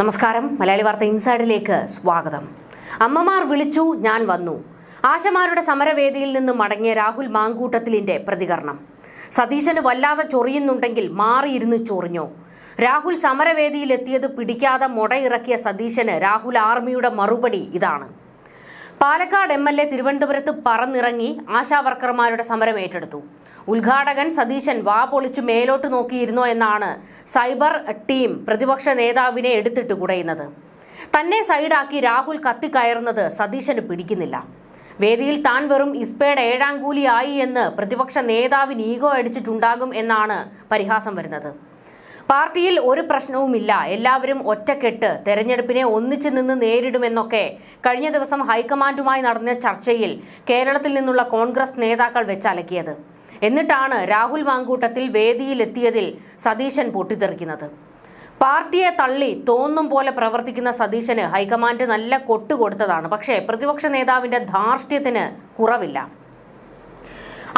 നമസ്കാരം. മലയാളി വാർത്ത ഇൻസൈഡിലേക്ക് സ്വാഗതം. അമ്മമാർ വിളിച്ചു ഞാൻ വന്നു. ആശമാരുടെ സമരവേദിയിൽ നിന്ന് മടങ്ങിയ രാഹുൽ മാങ്കൂട്ടത്തിലിന്റെ പ്രതികരണം. സതീശന് വല്ലാതെ ചൊറിയുന്നുണ്ടെങ്കിൽ മാറിയിരുന്ന് ചൊറിഞ്ഞോ. രാഹുൽ സമരവേദിയിൽ എത്തിയത് പിടിക്കാതെ മുടയിറക്കിയ സതീശന് രാഹുൽ ആർമിയുടെ മറുപടി ഇതാണ്. പാലക്കാട് എം എൽ എ തിരുവനന്തപുരത്ത് പറന്നിറങ്ങി ആശാവർക്കർമാരുടെ സമരം ഏറ്റെടുത്തു. ഉദ്ഘാടകൻ സതീശൻ വാ പൊളിച്ചു മേലോട്ട് നോക്കിയിരുന്നോ എന്നാണ് സൈബർ ടീം പ്രതിപക്ഷ നേതാവിനെ എടുത്തിട്ട് കുടയുന്നത്. തന്നെ സൈഡാക്കി രാഹുൽ കത്തിക്കയറുന്നത് സതീശന് പിടിക്കുന്നില്ല. വേദിയിൽ താൻ വെറും ഇസ്പയുടെ ഏഴാം കൂലിയായി എന്ന് പ്രതിപക്ഷ നേതാവിന് ഈഗോ അടിച്ചിട്ടുണ്ടാകും എന്നാണ് പരിഹാസം വരുന്നത്. പാർട്ടിയിൽ ഒരു പ്രശ്നവുമില്ല. എല്ലാവരും ഒറ്റക്കെട്ട് തെരഞ്ഞെടുപ്പിനെ ഒന്നിച്ചു നിന്ന് നേരിടുമെന്നൊക്കെ കഴിഞ്ഞ ദിവസം ഹൈക്കമാൻഡുമായി നടന്ന ചർച്ചയിൽ കേരളത്തിൽ നിന്നുള്ള കോൺഗ്രസ് നേതാക്കൾ വെച്ചലക്കിയത്. എന്നിട്ടാണ് രാഹുൽ മാങ്കൂട്ടത്തിൽ വേദിയിലെത്തിയതിൽ സതീശൻ പൊട്ടിത്തെറിക്കുന്നത്. പാർട്ടിയെ തള്ളി തോന്നും പോലെ പ്രവർത്തിക്കുന്ന സതീശന് ഹൈക്കമാൻഡ് നല്ല കൊട്ടുകൊടുത്തതാണ് പക്ഷേ പ്രതിപക്ഷ നേതാവിന്റെ ധാർഷ്ട്യത്തിന് കുറവില്ല.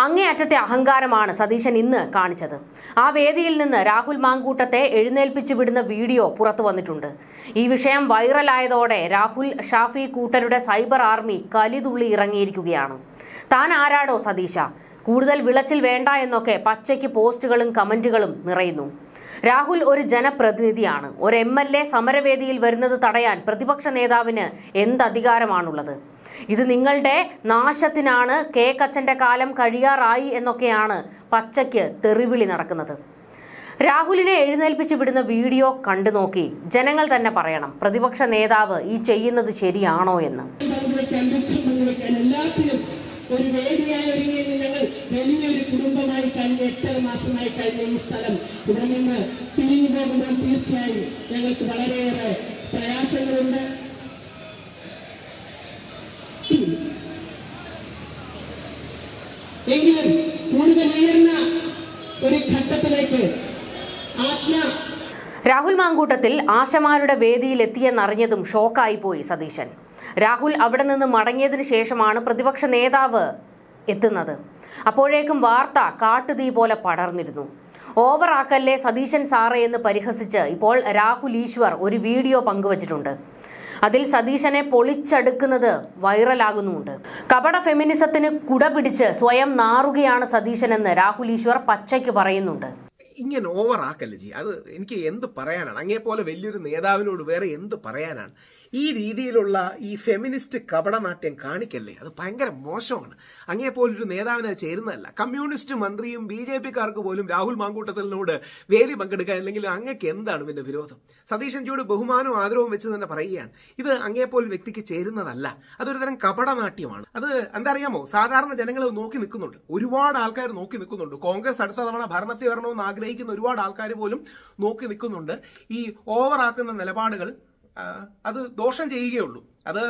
അങ്ങേയറ്റത്തെ അഹങ്കാരമാണ് സതീശൻ ഇന്ന് കാണിച്ചത്. ആ വേദിയിൽ നിന്ന് രാഹുൽ മാങ്കൂട്ടത്തെ എഴുന്നേൽപ്പിച്ചു വിടുന്ന വീഡിയോ പുറത്തു വന്നിട്ടുണ്ട്. ഈ വിഷയം വൈറലായതോടെ രാഹുൽ ഷാഫി കൂട്ടരുടെ സൈബർ ആർമി കലിതുള്ളി ഇറങ്ങിയിരിക്കുകയാണ്. താൻ ആരാടോ സതീശ? കൂടുതൽ വിളച്ചിൽ വേണ്ട എന്നൊക്കെ പച്ചയ്ക്ക് പോസ്റ്റുകളും കമന്റുകളും നിറയുന്നു. രാഹുൽ ഒരു ജനപ്രതിനിധിയാണ്. ഒരു എം എൽ എ സമരവേദിയിൽ വരുന്നത് തടയാൻ പ്രതിപക്ഷ നേതാവിന് എന്ത് അധികാരമാണുള്ളത്? ഇത് നിങ്ങളുടെ നാശത്തിനാണ്. കെ കച്ചന്റെ കാലം കഴിയാറായി എന്നൊക്കെയാണ് പച്ചയ്ക്ക് തെറിവിളി നടക്കുന്നത്. രാഹുലിനെ എഴുന്നേൽപ്പിച്ച് വിടുന്ന വീഡിയോ കണ്ടു നോക്കി. ജനങ്ങൾ തന്നെ പറയണം പ്രതിപക്ഷ നേതാവ് ഈ ചെയ്യുന്നത് ശരിയാണോ എന്ന്. ഒരു വേദിയായി ഒരുങ്ങി ഞങ്ങൾ വലിയൊരു കുടുംബമായി കഴിഞ്ഞ എട്ടര മാസമായി കഴിഞ്ഞ ഈ സ്ഥലം ഇവിടെ നിന്ന് തിരിഞ്ഞു പോകുമ്പോൾ തീർച്ചയായും ഞങ്ങൾക്ക് വളരെയേറെ പ്രയാസങ്ങളുണ്ട്. രാഹുൽ മാങ്കൂട്ടത്തിൽ ആശമാരുടെ വേദിയിൽ എത്തിയെന്നറിഞ്ഞതും ഷോക്കായി പോയി സതീശൻ. രാഹുൽ അവിടെ നിന്ന് മടങ്ങിയതിന് ശേഷമാണ് പ്രതിപക്ഷ നേതാവ് എത്തുന്നത്. അപ്പോഴേക്കും വാർത്ത കാട്ടുതീ പോലെ പടർന്നിരുന്നു. ഓവറാക്കല്ലേ സതീശൻ സാറേ എന്ന് പരിഹസിച്ച് ഇപ്പോൾ രാഹുൽ ഈശ്വർ ഒരു വീഡിയോ പങ്കുവച്ചിട്ടുണ്ട്. അതിൽ സതീശനെ പൊളിച്ചടുക്കുന്നത് വൈറലാകുന്നുമുണ്ട്. കപട ഫെമിനിസത്തിന് കുട പിടിച്ച് സ്വയം നാറുകയാണ് സതീശനെന്ന് രാഹുൽ ഈശ്വർ പച്ചയ്ക്ക് പറയുന്നുണ്ട്. ഇങ്ങനെ ഓവർ ആക്കല്ല ജി അത് എനിക്ക് എന്ത് പറയാനാണ്? അങ്ങേ പോലെ വലിയൊരു നേതാവിനോട് വേറെ എന്ത് പറയാനാണ്? ഈ രീതിയിലുള്ള ഈ ഫെമിനിസ്റ്റ് കപടനാട്യം കാണിക്കല്ലേ? അത് ഭയങ്കര മോശമാണ്. അങ്ങേ പോലൊരു നേതാവിന് അത് ചേരുന്നതല്ല. കമ്മ്യൂണിസ്റ്റ് മന്ത്രിയും ബി ജെ പിക്കാർക്ക് പോലും രാഹുൽ മാങ്കൂട്ടത്തലിനോട് വേദി പങ്കെടുക്കാൻ അല്ലെങ്കിൽ അങ്ങക്ക് എന്താണ് പിന്നെ വിരോധം? സതീശൻജിയോട് ബഹുമാനവും ആദരവും വെച്ച് തന്നെ പറയുകയാണ്. ഇത് അങ്ങേ പോലും വ്യക്തിക്ക് ചേരുന്നതല്ല. അതൊരു തരം കപടനാട്യമാണ്. അത് എന്താ അറിയാമോ സാധാരണ ജനങ്ങൾ നോക്കി നിൽക്കുന്നുണ്ട്. ഒരുപാട് ആൾക്കാർ നോക്കി നിൽക്കുന്നുണ്ട്. കോൺഗ്രസ് അടുത്ത തവണ ഭരണത്തിൽ വരണമെന്ന് ആഗ്രഹിക്കുന്ന ഒരുപാട് ആൾക്കാർ പോലും നോക്കി നിൽക്കുന്നുണ്ട്. ഈ ഓവറാക്കുന്ന നിലപാടുകൾ അത് ദോഷം ചെയ്യുകയുള്ളൂ. അത്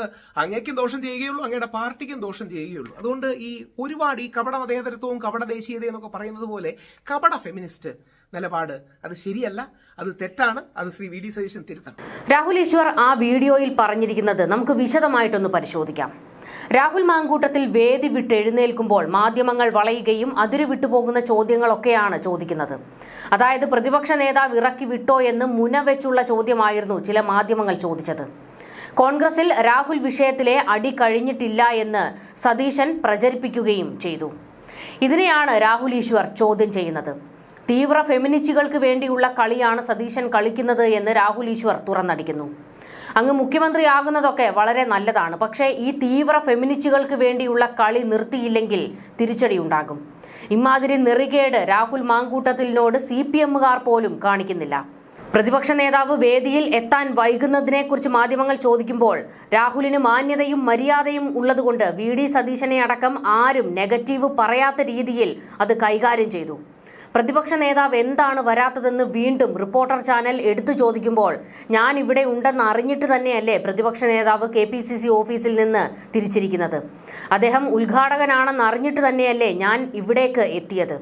അങ്ങേക്കും ദോഷം ചെയ്യുകയുള്ളൂ അങ്ങയുടെ പാർട്ടിക്കും ദോഷം ചെയ്യുകയുള്ളൂ. അതുകൊണ്ട് ഈ ഒരുപാട് ഈ കപട മതേതരത്വവും കപട ദേശീയതയും എന്നൊക്കെ പറയുന്നത് പോലെ കപട ഫെമിനിസ്റ്റ് നിലപാട് അത് ശരിയല്ല അത് തെറ്റാണ് അത് ശ്രീ വി ഡി സതീശൻ തിരുത്തണം. രാഹുൽ ഈശ്വർ ആ വീഡിയോയിൽ പറഞ്ഞിരിക്കുന്നത് നമുക്ക് വിശദമായിട്ടൊന്ന് പരിശോധിക്കാം. രാഹുൽ മാങ്കൂട്ടത്തിൽ വേദി വിട്ട് എഴുന്നേൽക്കുമ്പോൾ മാധ്യമങ്ങൾ വളയുകയും അതിരു വിട്ടുപോകുന്ന ചോദ്യങ്ങളൊക്കെയാണ് ചോദിക്കുന്നത്. അതായത് പ്രതിപക്ഷ നേതാവ് ഇറക്കി വിട്ടോ എന്ന് മുനവെച്ചുള്ള ചോദ്യമായിരുന്നു ചില മാധ്യമങ്ങൾ ചോദിച്ചത്. കോൺഗ്രസിൽ രാഹുൽ വിഷയത്തിലെ അടി കഴിഞ്ഞിട്ടില്ല എന്ന് സതീശൻ പ്രചരിപ്പിക്കുകയും ചെയ്തു. ഇതിനെയാണ് രാഹുൽ ഈശ്വർ ചോദ്യം ചെയ്യുന്നത്. തീവ്ര ഫെമിനിസ്റ്റുകൾക്ക് വേണ്ടിയുള്ള കളിയാണ് സതീശൻ കളിക്കുന്നത് എന്ന് രാഹുൽ ഈശ്വർ തുറന്നടിക്കുന്നു. അങ്ങ് മുഖ്യമന്ത്രിയാകുന്നതൊക്കെ വളരെ നല്ലതാണ്. പക്ഷേ ഈ തീവ്ര ഫെമിനിസ്റ്റുകൾക്ക് വേണ്ടിയുള്ള കളി നിർത്തിയില്ലെങ്കിൽ തിരിച്ചടിയുണ്ടാകും. ഇമാതിരി നെറികേട് രാഹുൽ മാങ്കൂട്ടത്തിലിനോട് സി പി എമ്മുകാർ പോലും കാണിക്കുന്നില്ല. പ്രതിപക്ഷ നേതാവ് വേദിയിൽ എത്താൻ വൈകുന്നതിനെക്കുറിച്ച് മാധ്യമങ്ങൾ ചോദിക്കുമ്പോൾ രാഹുലിന് മാന്യതയും മര്യാദയും ഉള്ളതുകൊണ്ട് വി ഡി സതീശനെ അടക്കം ആരും നെഗറ്റീവ് പറയാത്ത രീതിയിൽ അത് കൈകാര്യം ചെയ്തു. പ്രതിപക്ഷ നേതാവ് എന്താണ് വരാത്തതെന്ന് വീണ്ടും റിപ്പോർട്ടർ ചാനൽ എടുത്തു ചോദിക്കുമ്പോൾ ഞാൻ ഇവിടെ ഉണ്ടെന്ന് അറിഞ്ഞിട്ട് തന്നെയല്ലേ പ്രതിപക്ഷ നേതാവ് കെ പി സി സി ഓഫീസിൽ നിന്ന് തിരിച്ചിരിക്കുന്നത്? അദ്ദേഹം ഉദ്ഘാടകനാണെന്ന് അറിഞ്ഞിട്ട് തന്നെയല്ലേ ഞാൻ ഇവിടേക്ക് എത്തിയത്?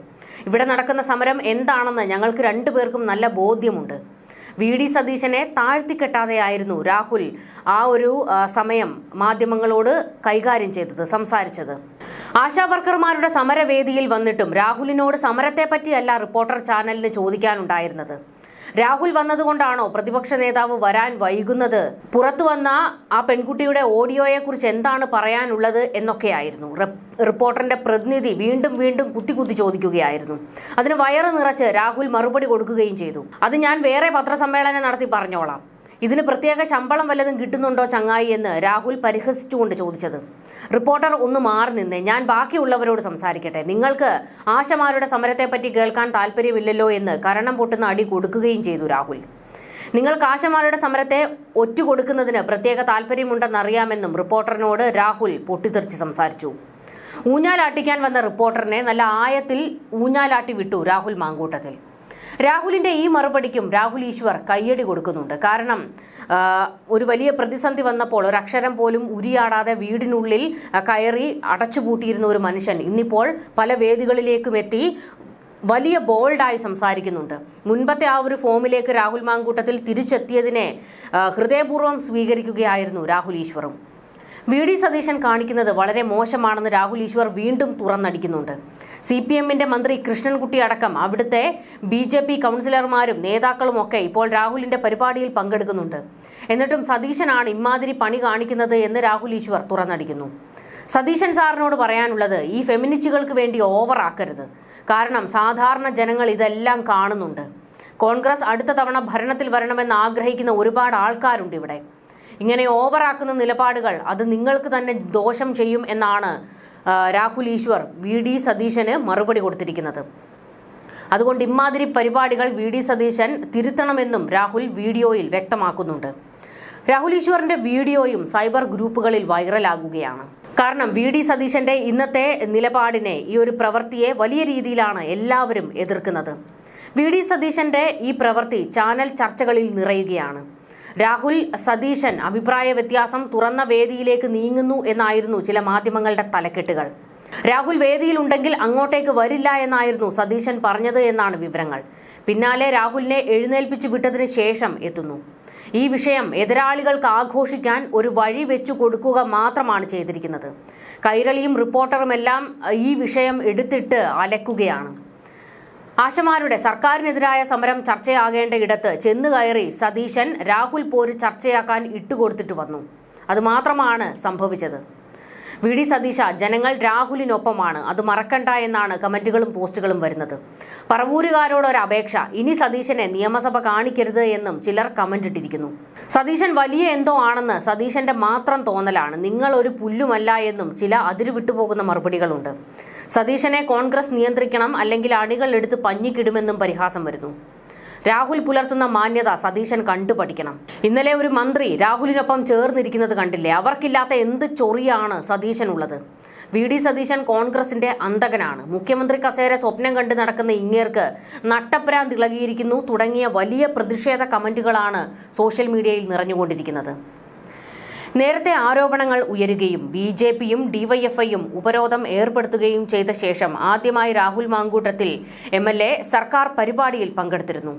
ഇവിടെ നടക്കുന്ന സമരം എന്താണെന്ന് ഞങ്ങൾക്ക് രണ്ടുപേർക്കും നല്ല ബോധ്യമുണ്ട്. വി. ഡി. സതീശനെ താഴ്ത്തിക്കെട്ടാതെയായിരുന്നു രാഹുൽ ആ ഒരു സമയം മാധ്യമങ്ങളോട് കൈകാര്യം ചെയ്തത് സംസാരിച്ചത്. ആശാവർക്കർമാരുടെ സമരവേദിയിൽ വന്നിട്ടും രാഹുലിനോട് സമരത്തെപ്പറ്റിയല്ല റിപ്പോർട്ടർ ചാനലിന് ചോദിക്കാനുണ്ടായിരുന്നത്. രാഹുൽ വന്നതുകൊണ്ടാണോ പ്രതിപക്ഷ നേതാവ് വരാൻ വൈകുന്നത്? പുറത്തു വന്ന ആ പെൺകുട്ടിയുടെ ഓഡിയോയെക്കുറിച്ച് എന്താണ് പറയാനുള്ളത് എന്നൊക്കെയായിരുന്നു. റിപ്പ് റിപ്പോർട്ടറിന്റെ പ്രതിനിധി വീണ്ടും വീണ്ടും കുത്തി കുത്തി ചോദിക്കുകയായിരുന്നു. അതിന് വയറ് നിറച്ച് രാഹുൽ മറുപടി കൊടുക്കുകയും ചെയ്തു. അത് ഞാൻ വേറെ പത്രസമ്മേളനം നടത്തി പറഞ്ഞോളാം. ഇതിന് പ്രത്യേക ശമ്പളം വല്ലതും കിട്ടുന്നുണ്ടോ ചങ്ങായി എന്ന് രാഹുൽ പരിഹസിച്ചുകൊണ്ട് ചോദിച്ചത്. റിപ്പോർട്ടർ ഒന്ന് മാറി നിന്ന്. ഞാൻ ബാക്കിയുള്ളവരോട് സംസാരിക്കട്ടെ. നിങ്ങൾക്ക് ആശമാരുടെ സമരത്തെപ്പറ്റി കേൾക്കാൻ താല്പര്യമില്ലല്ലോ എന്ന് കരണം പൊട്ടുന്ന അടി കൊടുക്കുകയും ചെയ്തു രാഹുൽ. നിങ്ങൾ ആശമാരുടെ സമരത്തെ ഒറ്റ ഒറ്റുകൊടുക്കുന്നതിന് പ്രത്യേക താല്പര്യമുണ്ടെന്നറിയാമെന്നും റിപ്പോർട്ടറിനോട് രാഹുൽ പൊട്ടിത്തെറിച്ച് സംസാരിച്ചു. ഊഞ്ഞാലാട്ടിക്കാൻ വന്ന റിപ്പോർട്ടറിനെ നല്ല ആയത്തിൽ ഊഞ്ഞാലാട്ടി വിട്ടു രാഹുൽ മാങ്കൂട്ടത്തിൽ. രാഹുലിന്റെ ഈ മറുപടിക്കും രാഹുൽ ഈശ്വർ കയ്യടി കൊടുക്കുന്നുണ്ട്. കാരണം ഒരു വലിയ പ്രതിസന്ധി വന്നപ്പോൾ ഒരു അക്ഷരം പോലും ഉരിയാടാതെ വീടിനുള്ളിൽ കയറി അടച്ചുപൂട്ടിയിരുന്ന ഒരു മനുഷ്യൻ ഇന്നിപ്പോൾ പല വേദികളിലേക്കും എത്തി വലിയ ബോൾഡായി സംസാരിക്കുന്നുണ്ട്. മുൻപത്തെ ആ ഒരു ഫോമിലേക്ക് രാഹുൽ മാങ്കൂട്ടത്തിൽ തിരിച്ചെത്തിയതിനെ ഹൃദയപൂർവം സ്വീകരിക്കുകയായിരുന്നു രാഹുൽ ഈശ്വറും. വി ഡി സതീശൻ കാണിക്കുന്നത് വളരെ മോശമാണെന്ന് രാഹുൽ ഈശ്വർ വീണ്ടും തുറന്നടിക്കുന്നുണ്ട്. സി പി എമ്മിന്റെ മന്ത്രി കൃഷ്ണൻകുട്ടി അടക്കം അവിടുത്തെ ബി ജെ പി കൗൺസിലർമാരും നേതാക്കളും ഒക്കെ ഇപ്പോൾ രാഹുലിന്റെ പരിപാടിയിൽ പങ്കെടുക്കുന്നുണ്ട്. എന്നിട്ടും സതീശനാണ് ഇമാതിരി പണി കാണിക്കുന്നത് എന്ന് രാഹുൽ ഈശ്വർ തുറന്നടിക്കുന്നു. സതീശൻ സാറിനോട് പറയാനുള്ളത് ഈ ഫെമിനിസ്റ്റുകൾക്ക് വേണ്ടി ഓവറാക്കരുത്. കാരണം സാധാരണ ജനങ്ങൾ ഇതെല്ലാം കാണുന്നുണ്ട്. കോൺഗ്രസ് അടുത്ത തവണ ഭരണത്തിൽ വരണമെന്ന് ആഗ്രഹിക്കുന്ന ഒരുപാട് ആൾക്കാരുണ്ട് ഇവിടെ. ഇങ്ങനെ ഓവറാക്കുന്ന നിലപാടുകൾ അത് നിങ്ങൾക്ക് തന്നെ ദോഷം ചെയ്യും എന്നാണ് രാഹുൽ ഈശ്വർ വി ഡി സതീശന് മറുപടി കൊടുത്തിരിക്കുന്നത്. അതുകൊണ്ട് ഇമാതിരി പരിപാടികൾ വി ഡി സതീശൻ തിരുത്തണമെന്നും രാഹുൽ വീഡിയോയിൽ വ്യക്തമാക്കുന്നുണ്ട്. രാഹുൽ ഈശ്വറിന്റെ വീഡിയോയും സൈബർ ഗ്രൂപ്പുകളിൽ വൈറലാകുകയാണ്. കാരണം വി ഡി സതീശന്റെ ഇന്നത്തെ നിലപാടിനെ ഈ ഒരു പ്രവൃത്തിയെ വലിയ രീതിയിലാണ് എല്ലാവരും എതിർക്കുന്നത്. വി ഡി സതീശന്റെ ഈ പ്രവൃത്തി ചാനൽ ചർച്ചകളിൽ നിറയുകയാണ്. രാഹുൽ സതീശൻ അഭിപ്രായ വ്യത്യാസം തുറന്ന വേദിയിലേക്ക് നീങ്ങുന്നു എന്നായിരുന്നു ചില മാധ്യമങ്ങളുടെ തലക്കെട്ടുകൾ. രാഹുൽ വേദിയിലുണ്ടെങ്കിൽ അങ്ങോട്ടേക്ക് വരില്ല എന്നായിരുന്നു സതീശൻ പറഞ്ഞത് എന്നാണ് വിവരങ്ങൾ. പിന്നാലെ രാഹുലിനെ എഴുന്നേൽപ്പിച്ചു വിട്ടതിന് ശേഷം എത്തുന്നു. ഈ വിഷയം എതിരാളികൾക്ക് ആഘോഷിക്കാൻ ഒരു വഴി വെച്ചു കൊടുക്കുക മാത്രമാണ് ചെയ്തിരിക്കുന്നത്. കൈരളിയും റിപ്പോർട്ടറുമെല്ലാം ഈ വിഷയം എടുത്തിട്ട് അലക്കുകയാണ്. ആശമാരുടെ സർക്കാരിനെതിരായ സമരം ചർച്ചയാകേണ്ട ഇടത്ത് ചെന്നു കയറി സതീശൻ രാഹുൽ പോര് ചർച്ചയാക്കാൻ ഇട്ടുകൊടുത്തിട്ട് വന്നു. അതുമാത്രമാണ് സംഭവിച്ചത്. വി. ഡി. സതീശ ജനങ്ങൾ രാഹുലിനൊപ്പമാണ്. അത് മറക്കണ്ട എന്നാണ് കമന്റുകളും പോസ്റ്റുകളും വരുന്നത്. പറവൂരുകാരോട് ഒരു അപേക്ഷ. ഇനി സതീശനെ നിയമസഭ കാണിക്കരുത് എന്നും ചിലർ കമന്റ് ഇട്ടിരിക്കുന്നു. സതീശൻ വലിയ എന്തോ ആണെന്ന് സതീശന്റെ മാത്രം തോന്നലാണ്. നിങ്ങൾ ഒരു പുല്ലുമല്ല എന്നും ചില അതിരുവിട്ടുപോകുന്ന മറുപടികളുണ്ട്. സതീശനെ കോൺഗ്രസ് നിയന്ത്രിക്കണം അല്ലെങ്കിൽ അണികൾ എടുത്ത് പഞ്ഞിക്കിടുമെന്നും പരിഹാസം വരുന്നു. രാഹുൽ പുലർത്തുന്ന മാന്യത സതീശൻ കണ്ടു പഠിക്കണം ഇന്നലെ ഒരു മന്ത്രി രാഹുലിനൊപ്പം ചേർന്നിരിക്കുന്നത് കണ്ടില്ലേ? അവർക്കില്ലാത്ത എന്ത് ചൊറിയാണ് സതീശനുള്ളത്? വി ഡി സതീശൻ കോൺഗ്രസിന്റെ അന്തകനാണ്. മുഖ്യമന്ത്രി കസേര സ്വപ്നം കണ്ട് നടക്കുന്ന ഇങ്ങേർക്ക് നട്ടപ്രാന്ത് തിളകിയിരിക്കുന്നു. തുടങ്ങിയ വലിയ പ്രതിഷേധ കമന്റുകളാണ് സോഷ്യൽ മീഡിയയിൽ നിറഞ്ഞുകൊണ്ടിരിക്കുന്നത്. നേരത്തെ ആരോപണങ്ങൾ ഉയരുകയും ബി ജെ പിയും ഡിവൈഎഫ്ഐയും ഉപരോധം ഏർപ്പെടുത്തുകയും ചെയ്ത ശേഷം ആദ്യമായി Rahul Mamkoottathil M L A സർക്കാർ പരിപാടിയിൽ പങ്കെടുത്തിരുന്നു.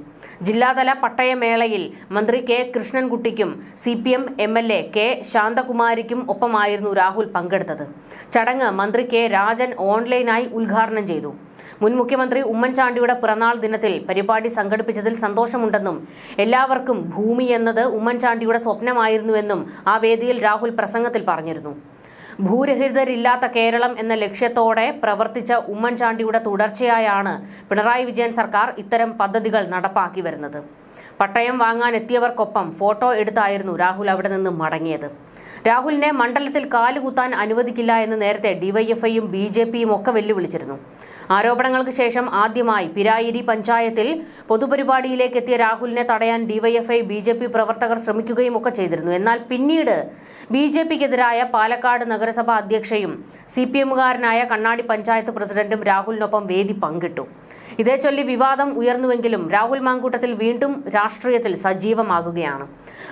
ജില്ലാതല പട്ടയമേളയിൽ മന്ത്രി K കൃഷ്ണൻകുട്ടിക്കും C P M M L A K ശാന്തകുമാരിക്കും ഒപ്പമായിരുന്നു രാഹുൽ പങ്കെടുത്തത്. ചടങ്ങ് മന്ത്രി കെ രാജൻ ഓൺലൈനായി ഉദ്ഘാടനം ചെയ്തു. മുൻ മുഖ്യമന്ത്രി ഉമ്മൻചാണ്ടിയുടെ പിറന്നാൾ ദിനത്തിൽ പരിപാടി സംഘടിപ്പിച്ചതിൽ സന്തോഷമുണ്ടെന്നും എല്ലാവർക്കും ഭൂമി എന്നത് ഉമ്മൻചാണ്ടിയുടെ സ്വപ്നമായിരുന്നുവെന്നും ആ വേദിയിൽ രാഹുൽ പ്രസംഗത്തിൽ പറഞ്ഞിരുന്നു. ഭൂരഹിതരില്ലാത്ത കേരളം എന്ന ലക്ഷ്യത്തോടെ പ്രവർത്തിച്ച ഉമ്മൻചാണ്ടിയുടെ തുടർച്ചയായാണ് പിണറായി വിജയൻ സർക്കാർ ഇത്തരം പദ്ധതികൾ നടപ്പാക്കി വരുന്നത് പട്ടയം വാങ്ങാൻ എത്തിയവർക്കൊപ്പം ഫോട്ടോ എടുത്തായിരുന്നു രാഹുൽ അവിടെ നിന്ന് മടങ്ങിയത്. രാഹുലിനെ മണ്ഡലത്തിൽ കാലുകുത്താൻ അനുവദിക്കില്ല എന്ന് നേരത്തെ ഡിവൈഎഫ്ഐയും ബി ജെ പിയും ഒക്കെ വെല്ലുവിളിച്ചിരുന്നു. ആരോപണങ്ങൾക്ക് ശേഷം ആദ്യമായി പിരായിരി പഞ്ചായത്തിൽ പൊതുപരിപാടിയിലേക്ക് എത്തിയ രാഹുലിനെ തടയാൻ ഡിവൈഎഫ്ഐ ബി ജെ പി പ്രവർത്തകർ ശ്രമിക്കുകയും ഒക്കെ ചെയ്തിരുന്നു. എന്നാൽ പിന്നീട് ബി ജെ പിക്കെതിരായ പാലക്കാട് നഗരസഭാ അധ്യക്ഷയും സി പി എമ്മുകാരനായ കണ്ണാടി പഞ്ചായത്ത് പ്രസിഡന്റും രാഹുലിനൊപ്പം വേദി പങ്കിട്ടു. ഇതേ ചൊല്ലി വിവാദം ഉയർന്നുവെങ്കിലും രാഹുൽ മാങ്കൂട്ടത്തിൽ വീണ്ടും രാഷ്ട്രീയത്തിൽ സജീവമാകുകയാണ്.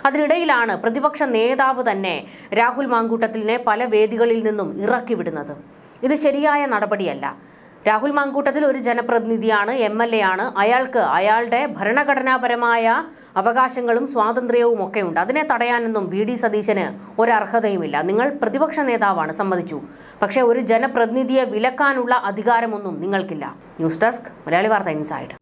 അതിനിടയിലാണ് പ്രതിപക്ഷ നേതാവ് തന്നെ രാഹുൽ മാങ്കൂട്ടത്തിലിനെ പല വേദികളിൽ നിന്നും ഇറക്കിവിടുന്നത്. ഇത് ശരിയായ നടപടിയല്ല. രാഹുൽ മാങ്കൂട്ടത്തിൽ ഒരു ജനപ്രതിനിധിയാണ് എം എൽ എ ആണ്. അയാൾക്ക് അയാളുടെ ഭരണഘടനാപരമായ അവകാശങ്ങളും സ്വാതന്ത്ര്യവും ഒക്കെ ഉണ്ട് അതിനെ തടയാനൊന്നും വി ഡി സതീശന് ഒരർഹതയുമില്ല. നിങ്ങൾ പ്രതിപക്ഷ നേതാവാണ് സമ്മതിച്ചു. പക്ഷേ ഒരു ജനപ്രതിനിധിയെ വിലക്കാനുള്ള അധികാരമൊന്നും നിങ്ങൾക്കില്ല. News desk Malayali Vartha inside.